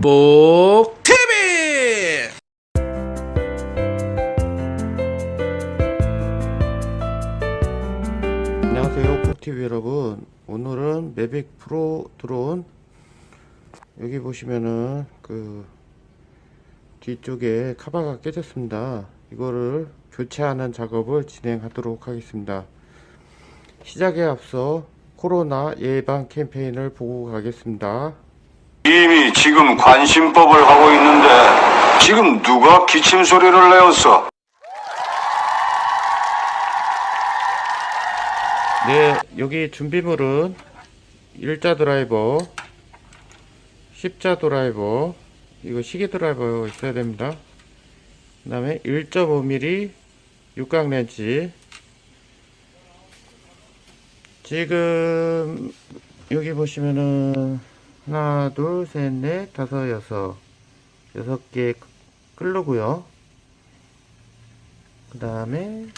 뽁뽁 TV. 안녕하세요 콕TV 여러분. 오늘은 매빅 프로 드론 여기 보시면은 그 뒤쪽에 카바가 깨졌습니다. 이거를 교체하는 작업을 진행하도록 하겠습니다. 시작에 앞서 코로나 예방 캠페인을 보고 가겠습니다 이미 지금 관심법을 하고 있는데 지금 누가 기침 소리를 내었어? 네, 여기 준비물은 일자 드라이버, 십자 드라이버, 이거 시계 드라이버 있어야 됩니다. 그 다음에 1.5mm 육각 렌치. 지금 여기 보시면은 하나, 둘, 셋, 넷, 다섯, 여섯, 여섯 개 끌르고요. 그 다음에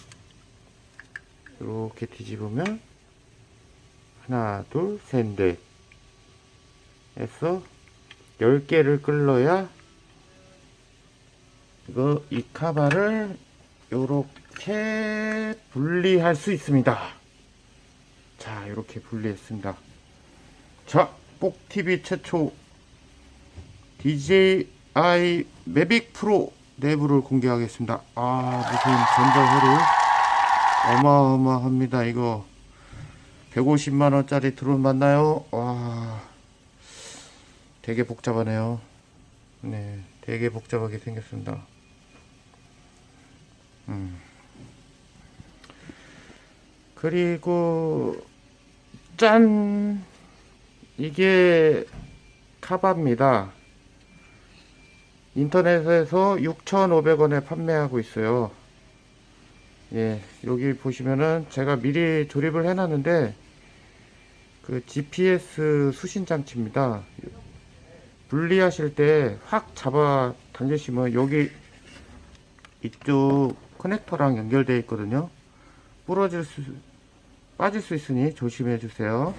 이렇게 뒤집으면 하나 둘 셋 넷. 해서 10개를 끌러야 이거 이 카바를 요렇게 분리할 수 있습니다. 자 이렇게 분리했습니다. 자 뽁TV 최초 DJI 매빅 프로 내부를 공개하겠습니다. 아 무슨 전자회로 어마어마합니다 이거. 150만원짜리 드론 맞나요? 와 되게 복잡하네요. 네 되게 복잡하게 생겼습니다. 음. 그리고 짠 이게 카바입니다 인터넷에서 6,500원에 판매하고 있어요 예, 여기 보시면은 제가 미리 조립을 해놨는데 그 GPS 수신 장치입니다. 분리하실 때 확 잡아 당기시면 여기 이쪽 커넥터랑 연결되어 있거든요. 부러질 수 빠질 수 있으니 조심해 주세요.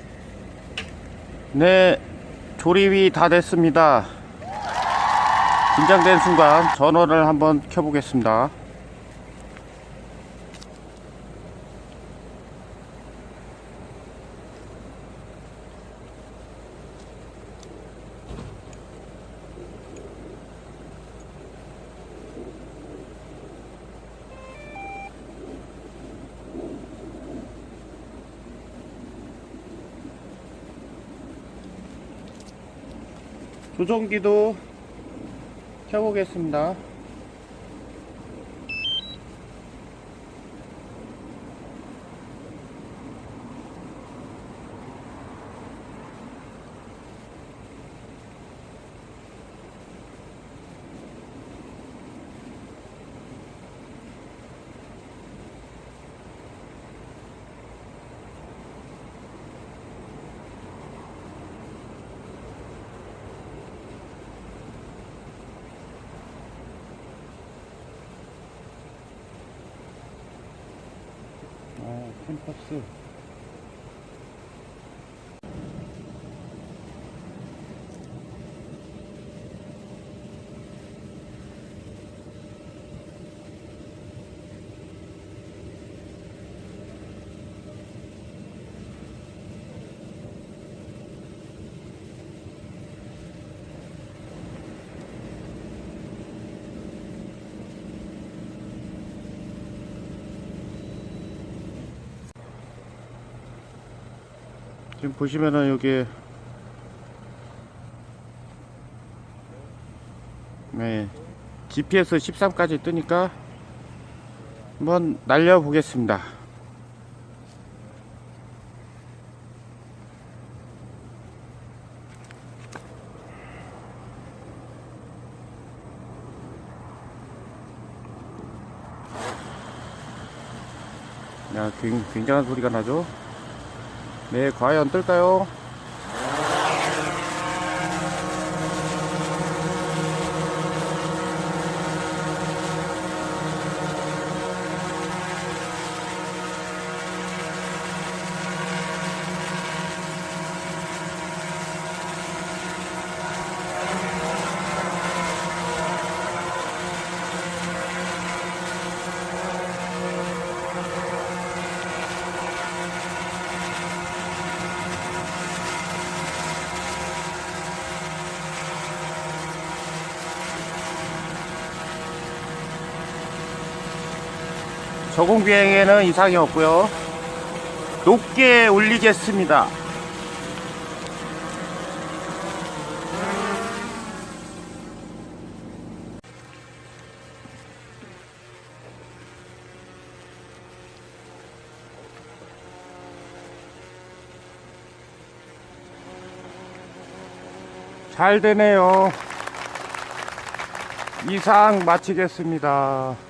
네, 조립이 다 됐습니다. 긴장된 순간 전원을 한번 켜보겠습니다. 조종기도 켜보겠습니다. 아, 캠퍼 지금 보시면은 여기 네 GPS 13까지 뜨니까 한번 날려 보겠습니다. 야, 굉- 굉장한 소리가 나죠? 네, 과연 뜰까요? 저공 비행에는 이상이 없고요. 높게 올리겠습니다. 잘 되네요. 이상 마치겠습니다.